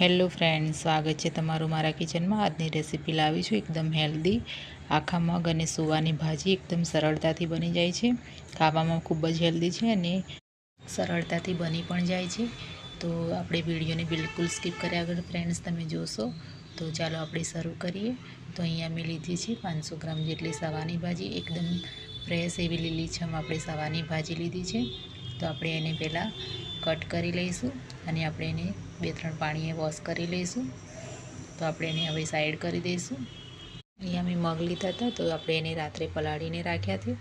Hello friend, સ્વાગત છે તમારું મારા કિચનમાં. આજની રેસીપી લાવી છું એકદમ હેલ્ધી, આખા મગ અને સુવાની ભાજી એકદમ સરળતાથી બની જાય છે. ખાવામાં ખૂબ જ હેલ્ધી છે અને સરળતાથી બની પણ જાય છે. તો આપણે વિડીયોને બિલકુલ સ્કીપ કર્યા આગળ ફ્રેન્ડ્સ તમે જોશો. તો ચાલો આપણે શરૂ કરીએ. તો અહીંયા મેં લીધી છે પાંચસો ગ્રામ જેટલી સવાની ભાજી. એકદમ ફ્રેશ એવી લીલીછમ આપણે સવાની ભાજી લીધી છે. તો આપણે એને પહેલાં કટ કરી લઈશું અને આપણે એને બે ત્રણ પાણીએ વોશ કરી લઈશું. તો આપણે એને હવે સાઈડ કરી દઈશું. અહીંયા મેં મગ લીધા હતા, તો આપણે એને રાત્રે પલાળીને રાખ્યા છે.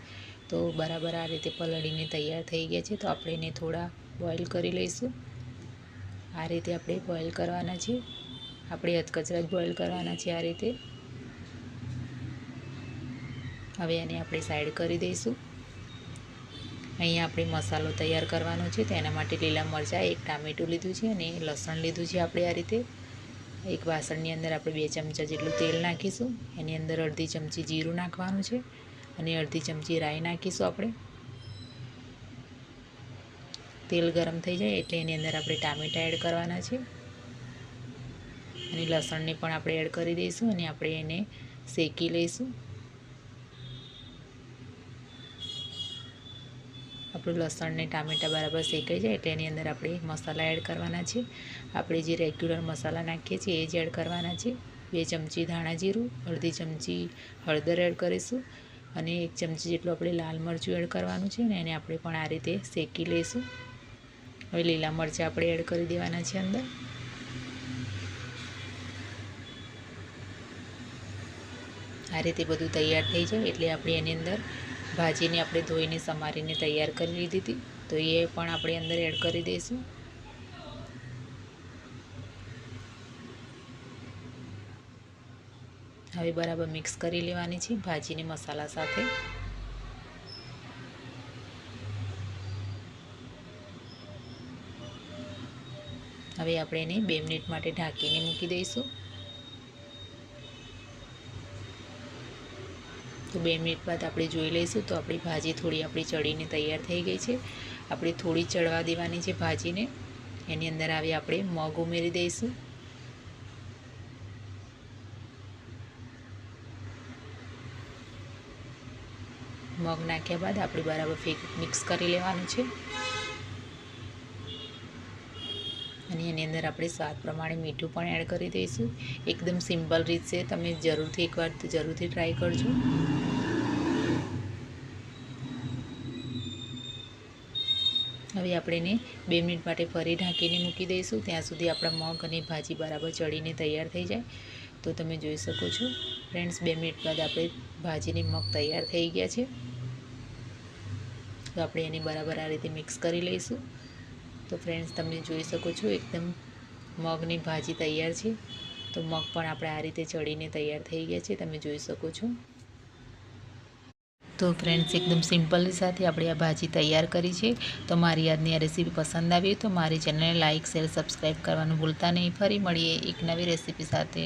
તો બરાબર આ રીતે પલાળીને તૈયાર થઈ ગયા છે. તો આપણે એને થોડા બોઇલ કરી લઈશું. આ રીતે આપણે બોઇલ કરવાના છે આપણે અધકચરા જ બોઇલ કરવાના છે આ રીતે. હવે એને આપણે સાઈડ કરી દઈશું. અહીંયા આપણે મસાલો તૈયાર કરવાનો છે તેના માટે લીલા મરચાં, એક ટામેટું લીધું છે અને લસણ લીધું છે આપણે આ રીતે. એક વાસણની અંદર આપણે બે ચમચા જેટલું તેલ નાખીશું. એની અંદર અડધી ચમચી જીરું નાખવાનું છે અને અડધી ચમચી રાઈ નાખીશું આપણે. તેલ ગરમ થઈ જાય એટલે એની અંદર આપણે ટામેટાં એડ કરવાના છે. અને લસણને પણ આપણે એડ કરી દઈશું અને આપણે એને શેકી લઈશું. આપણું લસણ ને ટામેટાં બરાબર શેકાઈ જાય એટલે એની અંદર આપણે મસાલા એડ કરવાના છે. આપણે જે રેગ્યુલર મસાલા નાખીએ છીએ એ જ એડ કરવાના છે. બે ચમચી ધાણા જીરું, અડધી ચમચી હળદર એડ કરીશું અને એક ચમચી જેટલું આપણે લાલ મરચું એડ કરવાનું છે ને એને આપણે પણ આ રીતે શેકી લઈશું. હવે લીલા મરચાં આપણે એડ કરી દેવાના છે અંદર. આ રીતે બધું તૈયાર થઈ જાય એટલે આપણે એની અંદર ભાજીને આપણે ધોઈને સમારીને તૈયાર કરી લીધી હતી. તો એ પણ આપણે અંદર એડ કરી દઈશું. હવે બરાબર મિક્સ કરી લેવાની છે ભાજીને મસાલા સાથે. હવે આપણે એને બે મિનિટ માટે ઢાંકીને મૂકી દઈશું. તો બે મિનિટ બાદ આપણે જોઈ લઈશું. તો આપણી ભાજી થોડી આપણી ચડીને તૈયાર થઈ ગઈ છે. આપણે થોડી ચડવા દેવાની છે ભાજીને. એની અંદર આવી આપણે મગ ઉમેરી દઈશું. મગ નાખ્યા બાદ આપણે બરાબર મિક્સ કરી લેવાનું છે. અને એની અંદર આપણે સ્વાદ પ્રમાણે મીઠું પણ એડ કરી દઈશું. એકદમ સિમ્પલ રીત છે તમે જરૂરથી એકવાર જરૂરથી ટ્રાય કરજો. હવે આપણે એને બે મિનિટ માટે ફરી ઢાંકીને મૂકી દઈશું. ત્યાં સુધી આપણા મગ અને ભાજી બરાબર ચડીને તૈયાર થઈ જાય. તો તમે જોઈ શકો છો. ફ્રેન્ડ્સ, બે મિનિટ બાદ આપણે ભાજીની મગ તૈયાર થઈ ગયા છે. તો આપણે એને બરાબર આ રીતે મિક્સ કરી લઈશું. તો ફ્રેન્ડ્સ તમે જોઈ શકો છો, એકદમ મગની ભાજી તૈયાર છે. તો મગ પણ આપણે આ રીતે ચડીને તૈયાર થઈ ગયા છે, તમે જોઈ શકો છો. તો ફ્રેન્ડ્સ એકદમ સિમ્પલની સાથે આપણે આ ભાજી તૈયાર કરી છે. તો મારી આજની આ રેસીપી પસંદ આવી તો મારી ચેનલને લાઇક શેર સબસ્ક્રાઈબ કરવાનું ભૂલતા નહીં. ફરી મળીએ એક નવી રેસીપી સાથે.